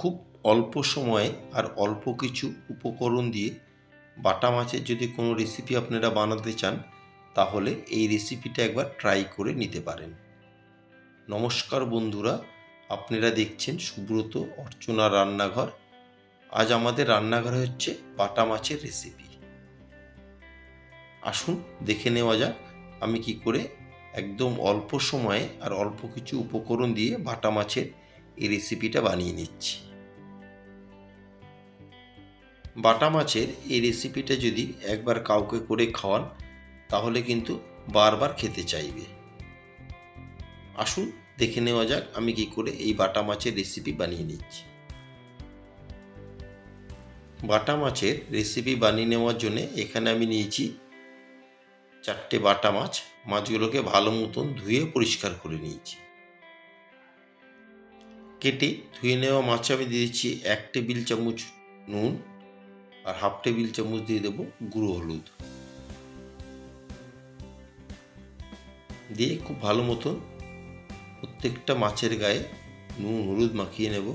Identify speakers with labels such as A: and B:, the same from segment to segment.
A: খুব অল্প সময়ে আর অল্প কিছু উপকরণ দিয়ে বাটা মাছের যদি কোনো রেসিপি আপনারা বানাতে চান, তাহলে এই রেসিপিটা একবার ট্রাই করে নিতে পারেন। নমস্কার বন্ধুরা, আপনারা দেখছেন সুব্রত অর্চনা রান্নাঘর। আজ আমাদের রান্নাঘরে হচ্ছে বাটা মাছের রেসিপি আসুন, দেখে নেওয়া যাক আমি কি করে একদম অল্প সময়ে আর অল্প কিছু উপকরণ দিয়ে বাটা মাছের এই রেসিপিটা বানিয়ে নিচ্ছি। বাটা মাছের এই রেসিপিটা যদি একবার কাউকে করে খাওয়ান, তাহলে কিন্তু বারবার খেতে চাইবে। আসুন, দেখে নেওয়া যাক আমি কি করে এই বাটা মাছের রেসিপি বানিয়ে নিচ্ছি। বাটা মাছের রেসিপি বানিয়ে নেওয়ার জন্য এখানে আমি নিয়েছি চারটে বাটা মাছ। মাছগুলোকে ভালো মতন ধুয়ে পরিষ্কার করে নিয়েছি। কেটে ধুয়ে নেওয়া মাছে আমি দিয়েছি এক টেবিল চামচ নুন আর হাফ টেবিল চামচ দিয়ে দেবো গুঁড়ো হলুদ। দিয়ে খুব ভালো মতন প্রত্যেকটা মাছের গায়ে নুন, হলুদ মাখিয়ে নেব।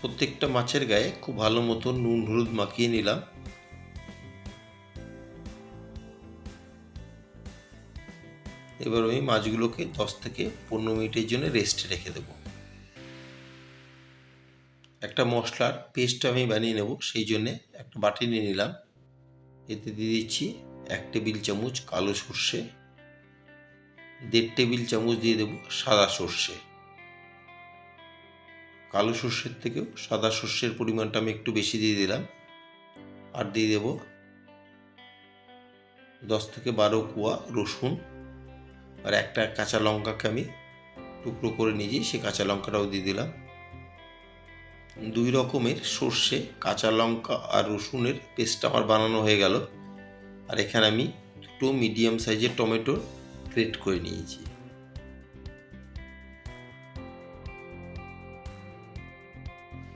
A: প্রত্যেকটা মাছের গায়ে খুব ভালো মতন নুন, হলুদ মাখিয়ে নিলাম। এবার আমি মাছগুলোকে দশ থেকে পনেরো মিনিটের জন্য রেস্টে রেখে দেবো। একটা মশলার পেস্ট আমি বানিয়ে নেব, সেই জন্যে একটা বাটি নিয়ে নিলাম। এতে দিয়ে দিচ্ছি এক টেবিল চামচ কালো সর্ষে, দেড় টেবিল চামচ দিয়ে দেবো সাদা সর্ষে। কালো সর্ষের থেকেও সাদা সর্ষের পরিমাণটা আমি একটু বেশি দিয়ে দিলাম। আর দিয়ে দেবো দশ থেকে বারো কুয়া রসুন। আর একটা কাঁচা লঙ্কাকে আমি টুকরো করে নিয়েছি সেই কাঁচা লঙ্কাটাও দিয়ে দিলাম। দুই রকমের সর্ষে, কাঁচা লঙ্কা আর রসুনের পেস্ট আমার বানানো হয়ে গেল। আর এখানে আমি দুটো মিডিয়াম সাইজের টমেটো গ্রেট করে নিয়েছি।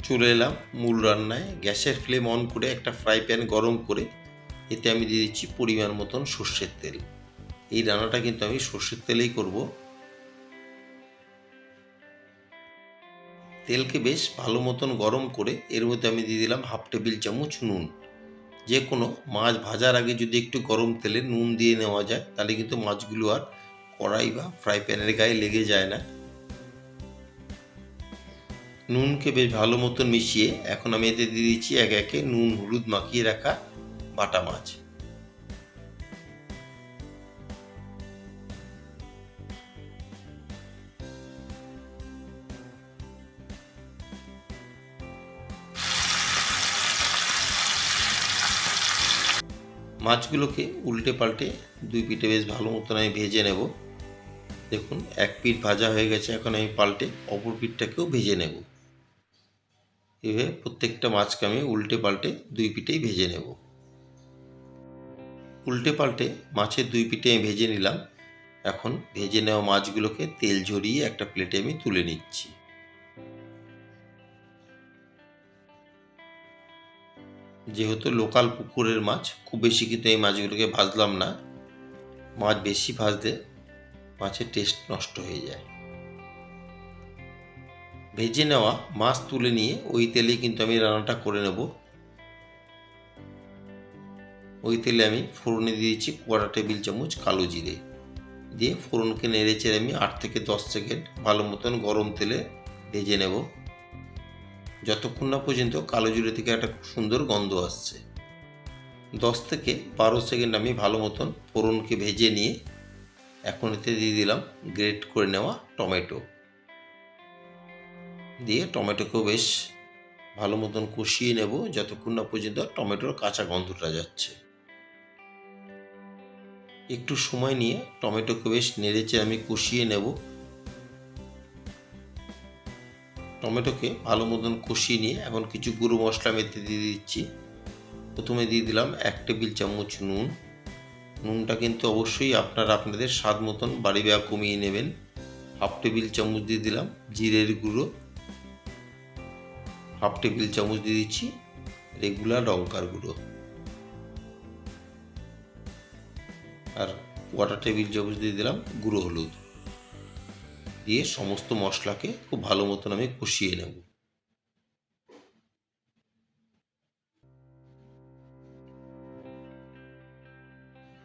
A: চলে এলাম মূল রান্নায়। গ্যাসের ফ্লেম অন করে একটা ফ্রাই প্যান গরম করে এতে আমি দিয়ে দিচ্ছি পরিমাণ মতন সর্ষের তেল। এই রান্নাটা কিন্তু আমি সর্ষের তেলেই করব। তেলকে বেশ ভালো মতন গরম করে এর মধ্যে আমি দিয়ে দিলাম হাফ টেবিল চামচ নুন। যে কোনো মাছ ভাজার আগে যদি একটু গরম তেলে নুন দিয়ে নেওয়া যায়, তাহলে কিন্তু মাছগুলো আর কড়াই বা ফ্রাই প্যানের গায়ে লেগে যায় না। নুনকে বেশ ভালো মতন মিশিয়ে এখন আমি এতে দিয়ে দিচ্ছি এক একে নুন হলুদ মাখিয়ে রাখা বাটা মাছ। মাছগুলোকে উল্টে পাল্টে দুই পিঠে বেশ ভালো মতন আমি ভেজে নেব। দেখুন, এক পিঠ ভাজা হয়ে গেছে, এখন আমি পাল্টে অপর পিঠটাকেও ভেজে নেব। এভাবে প্রত্যেকটা মাছকে আমি উল্টে পাল্টে দুই পিঠেই ভেজে নেব। উল্টে পাল্টে মাছের দুই পিঠে আমি ভেজে নিলাম। এখন ভেজে নেওয়া মাছগুলোকে তেল ঝরিয়ে একটা প্লেটে আমি তুলে নিচ্ছি। যেহেতু লোকাল পুকুরের মাছ, খুব বেশি কিন্তু এই মাছগুলোকে ভাজলাম না। মাছ বেশি ভাজলে মাছের টেস্ট নষ্ট হয়ে যায়। ভেজে নেওয়া মাছ তুলে নিয়ে ওই তেলেই কিন্তু আমি রান্নাটা করে নেব। ওই তেলে আমি ফোড়নে দিয়েছি কোয়াটা টেবিল চামচ কালো জিরে। দিয়ে ফোড়নকে নেড়ে চেড়ে আমি আট থেকে দশ সেকেন্ড ভালো মতন গরম তেলে ভেজে নেব। যতক্ষণ না পর্যন্ত কালো জিরে থেকে একটা সুন্দর গন্ধ আসছে। দশ থেকে বারো সেকেন্ড আমি ভালো মতন ফোড়নকে ভেজে নিয়ে এখন এতে দিয়ে দিলাম গ্রেট করে নেওয়া টমেটো। দিয়ে টমেটোকেও বেশ ভালো মতন কষিয়ে নেব যতক্ষণ না পর্যন্ত টমেটোর কাঁচা গন্ধটা যাচ্ছে। একটু সময় নিয়ে টমেটোকে বেশ নেড়েচে আমি কষিয়ে নেব। টমেটোকে ভালো মতন কষিয়ে নিয়ে এখন কিছু গুঁড়ো মশলা মেতে দিয়ে দিচ্ছি। প্রথমে দিয়ে দিলাম এক টেবিল চামচ নুন। নুনটা কিন্তু অবশ্যই আপনারা আপনাদের স্বাদ মতন বাড়ি বা কমিয়ে নেবেন। হাফ টেবিল চামচ দিয়ে দিলাম জিরের গুঁড়ো। হাফ টেবিল চামচ দিয়ে দিচ্ছি রেগুলার লঙ্কার গুঁড়ো। আর কোয়ার্টার টেবিল চামচ দিয়ে দিলাম গুঁড়ো হলুদ। দিয়ে সমস্ত মশলাকে খুব ভালো মতন আমি কষিয়ে নেব।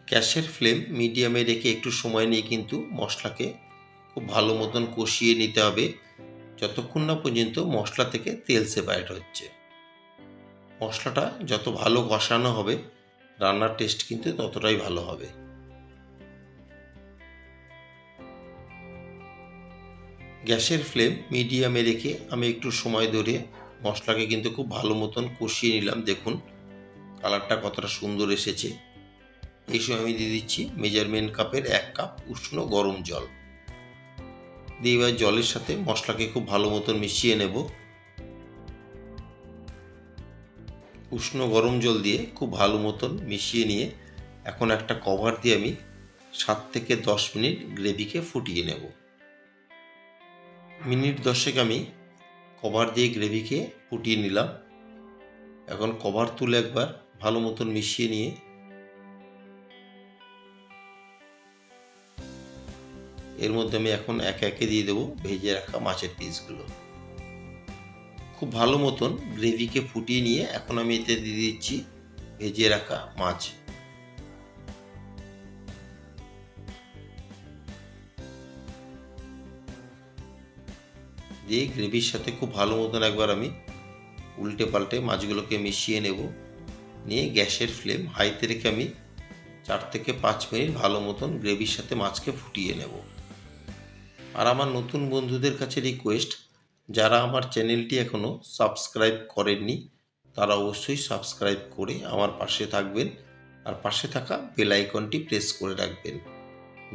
A: গ্যাসের ফ্লেম মিডিয়ামে রেখে একটু সময় নিয়ে কিন্তু মশলাকে খুব ভালো মতন কষিয়ে নিতে হবে। যতক্ষণ না পর্যন্ত মশলা থেকে তেল সেপারেট হচ্ছে। মশলাটা যত ভালো কষানো হবে, রান্নার টেস্ট কিন্তু ততটাই ভালো হবে। গ্যাসের ফ্লেম মিডিয়ামে রেখে আমি একটু সময় ধরে মশলাকে কিন্তু খুব ভালো মতন কষিয়ে নিলাম। দেখুন, কালারটা কতটা সুন্দর এসেছে। এই সময় আমি দিয়ে দিচ্ছি মেজারমেন্ট কাপের এক কাপ উষ্ণ গরম জল। দিয়ে এবার জলের সাথে মশলাকে খুব ভালো মতন মিশিয়ে নেব। উষ্ণ গরম জল দিয়ে খুব ভালো মতন মিশিয়ে নিয়ে এখন একটা কভার দিয়ে আমি সাত থেকে দশ মিনিট গ্রেভিকে ফুটিয়ে নেব। মিনিট দশেক আমি কভার দিয়ে গ্রেভিকে ফুটিয়ে নিলাম। এখন কভার তুলে একবার ভালো মতন মিশিয়ে নিয়ে এর মধ্যে আমি এখন একে একে দিয়ে দেবো ভেজে রাখা মাছের পিসগুলো খুব ভালো মতন গ্রেভিকে ফুটিয়ে নিয়ে এখন আমি এতে দিয়ে দিচ্ছি ভেজে রাখা মাছ। দিয়ে গ্রেভির সাথে খুব ভালো মতন একবার আমি উল্টে পাল্টে মাছগুলোকে মিশিয়ে নেব। নিয়ে গ্যাসের ফ্লেম হাইতে রেখে আমি চার থেকে পাঁচ মিনিট ভালো মতন গ্রেভির সাথে মাছকে ফুটিয়ে নেব। আর আমার নতুন বন্ধুদের কাছে রিকোয়েস্ট, যারা আমার চ্যানেলটি এখনও সাবস্ক্রাইব করেননি, তারা অবশ্যই সাবস্ক্রাইব করে আমার পাশে থাকবেন আর পাশে থাকা বেল আইকনটি প্রেস করে রাখবেন।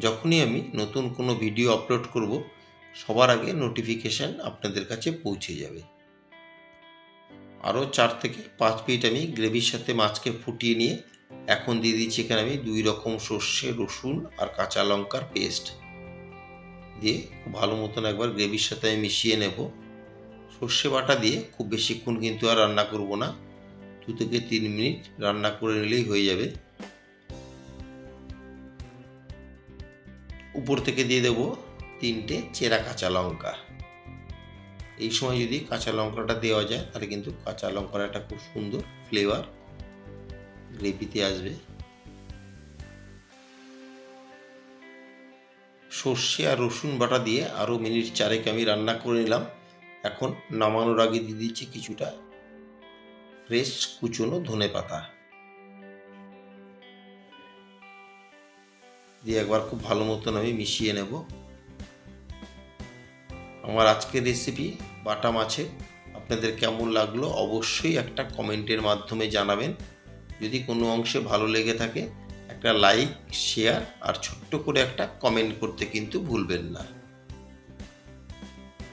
A: যখনই আমি নতুন কোনো ভিডিও আপলোড করব সবার আগে নোটিফিকেশান আপনাদের কাছে পৌঁছে যাবে। আরও চার থেকে পাঁচ মিনিট আমি গ্রেভির সাথে মাছকে ফুটিয়ে নিয়ে এখন দিয়ে দিচ্ছি এখানে আমি দুই রকম সর্ষে, রসুন আর কাঁচা লঙ্কার পেস্ট দিয়ে ভালো মতন একবার গ্রেভির সাথে আমি মিশিয়ে নেব। সর্ষে বাটা দিয়ে খুব বেশিক্ষণ কিন্তু আর রান্না করব না। দু থেকে তিন মিনিট রান্না করে নিলেই হয়ে যাবে। উপর থেকে দিয়ে দেব তিনটে চেরা কাঁচা লঙ্কা। এই সময় যদি কাঁচা লঙ্কাটা দেওয়া যায়, তাহলে কিন্তু কাঁচা লঙ্কার একটা খুব সুন্দর ফ্লেভার গ্রেভিতে আসবে। সর্ষে আর রসুন বাটা দিয়ে আরও মিনিট চারেক আমি রান্না করে নিলাম। এখন নামানোর আগে দিয়ে দিচ্ছি কিছুটা ফ্রেশ কুচনো ধনে পাতা। দিয়ে একবার খুব ভালো মতন আমি মিশিয়ে নেব। আমার আজকের রেসিপি বাটা মাছের। আপনাদের কেমন লাগল অবশ্যই একটা কমেন্টের মাধ্যমে জানাবেন। যদি কোনো অংশে ভালো লেগে থাকে, একটা লাইক শেয়ার আর ছোট্ট করে একটা কমেন্ট করতে কিন্তু ভুলবেন না।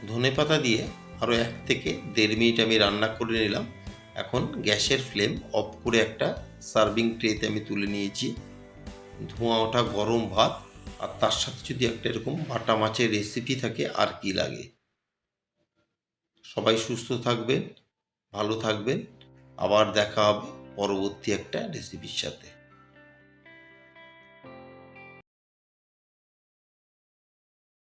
A: ধনে পাতা দিয়ে আরও এক থেকে দেড় মিনিট আমি রান্না করে নিলাম। এখন গ্যাসের ফ্লেম অফ করে একটা সার্ভিং ট্রেতে আমি তুলে নিয়েছি। ধোঁয়া ওঠা গরম ভাত। আর তার সাথে যদি একটা এরকম বাটা মাছের রেসিপি থাকে, আর কি লাগে? সবাই সুস্থ থাকবেন, ভালো থাকবেন। আবার দেখা হবে পরবর্তী একটা রেসিপির সাথে।